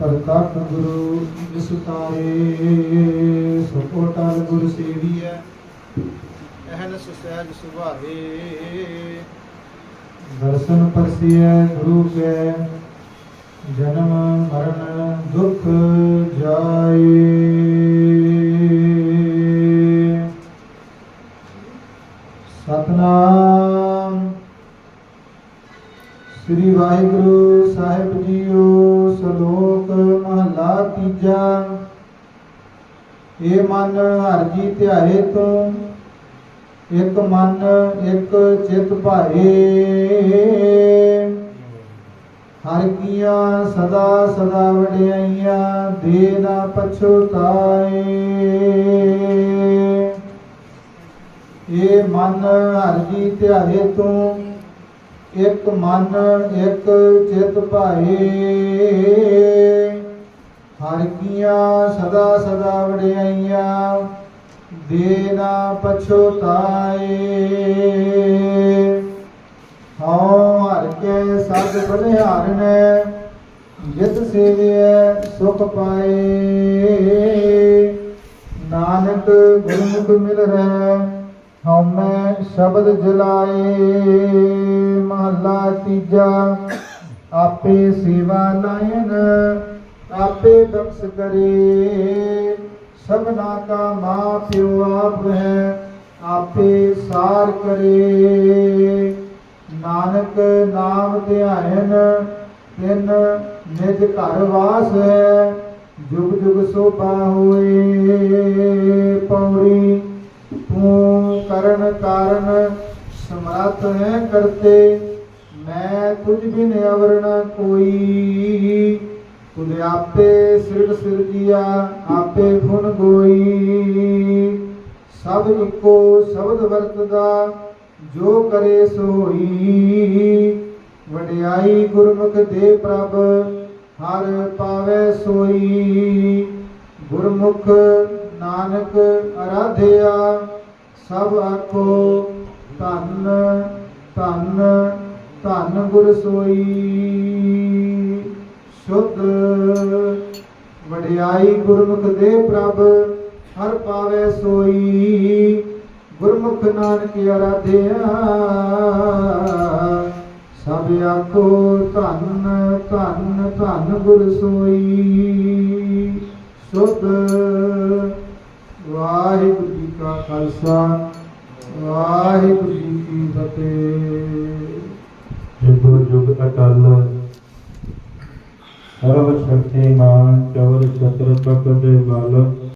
ਪ੍ਰਤੱਖ ਗੁਰੂ ਇਸ ਤਾਰੇ ਸੁਪੋਟਲ ਗੁਰ ਸੇਵੀਐ। ਅਹਨ ਸੁਸਹਿਜ ਸੁਭਾਵੇ। ਦਰਸ਼ਨ ਪਰਸੀਐ ਗੁਰੂ ਕੈ ਜਨਮ ਮਰਨ ਦੁਖ ਜਾਏ। ਸਤਨਾਮ ਸ੍ਰੀ ਵਾਹਿਗੁਰੂ ਸਾਹਿਬ ਜੀਓ ਸ਼ਲੋਕ ਮਹਲਾ ਤੀਜਾ ਏ ਮਨ ਹਰ ਜੀ ਧਿਆਏ ਤੂੰ ਇਕ ਮਨ, ਇਕ ਚਿਤ ਭਾਏ ਹਰ ਕੀਆਂ ਸਦਾ ਸਦਾ ਵਡਿਆਈਆਂ, ਦੇ ਨਾ ਪਛੁਤਾਏ ਏ ਮਨ ਹਰ ਜੀ ਧਿਆਏ ਤੂੰ ਇਕ ਮਨ, ਇਕ ਚਿਤ ਭਾਏ ਹਰ ਕੀਆਂ ਸਦਾ ਸਦਾ ਵਡਿਆਈਆਂ, ਦੇ ਨਾ ਪਛੁਤਾਏ ਹਉ ਹਰ ਕੇ ਸਦ ਬਲਿਹਾਰਨੈ, ਜਿਤ ਸੇਵਿਐ ਸੁਖ ਪਾਏ। ਨਾਨਕ ਗੁਰਮੁਖ ਮਿਲ ਰਹਿ ਹਉ ਸ਼ਬਦ ਜਲਾਏ। ਮਹਲਾ ਤੀਜਾ, ਆਪੇ ਸੇਵਾ ਲਾਇਨ ਆਪੇ ਬਖਸ਼ ਕਰੇ। ਸਭਨਾ ਕਾ ਮਾਂ ਪਿਓ ਆਪ ਹੈ, ਆਪੇ ਸਾਰ ਕਰੇ। ਨਾਨਕ ਨਾਮ ਧਿਆਇਨ ਤਿਨ ਨਿਜ ਘਰ ਵਾਸ ਹੈ, ਜੁਗ ਜੁਗ ਸੋਭਾ ਹੋਏ। ਪੌੜੀ ਤੂੰ ਕਰਨ ਕਾਰਨ ਸਮਰੱਥ ਹੈ ਕਰਤੇ, ਮੈਂ ਤੁਝ ਬਿਨ ਅਵਰ ਕੋਈ। ਆਪੇ ਸਿਰਜ ਸਿਰਜੀਆ ਆਪੇ ਫੁਨ ਗੋਈ। ਸਭ ਇੱਕੋ ਸ਼ਬਦ ਵਰਤਦਾ, ਜੋ ਕਰੇ ਸੋਈ। ਵਡਿਆਈ ਗੁਰਮੁਖ ਦੇ ਪ੍ਰਭ, ਹਰ ਪਾਵੇ ਸੋਈ। ਗੁਰਮੁਖ ਨਾਨਕ ਅਰਾਧਿਆ, ਸਭ ਆਖੋ ਧੰਨ ਧੰਨ ਧੰਨ ਗੁਰ ਸੋਈ। ਸ਼ੁੱਧ ਵਡਿਆਈ ਗੁਰਮੁਖ ਦੇ ਪ੍ਰਭ, ਹਰ ਪਾਵੇ ਸੋਈ। ਗੁਰਮੁਖ ਨਾਨਕ ਅਰਾਧਿਆ, ਸਭ ਆਖੋ ਧੰਨ ਧੰਨ ਧੰਨ ਗੁਰ ਸੋਈ। ਸ਼ੁੱਧ ਵਾਹਿਗੁਰੂ ਜੀ ਕਾ ਖਾਲਸਾ, ਵਾਹਿਗੁਰੂ ਜੀ ਕੀ ਫਤਿਹ। ਜੁਗ ਜੁਗ ਅਟਲ ਸਰਵ ਸ਼ਕਤੀਮਾਨ ਚੌਰ ਚਤੁਰ ਪ੍ਰਭ ਦੇ ਬਲ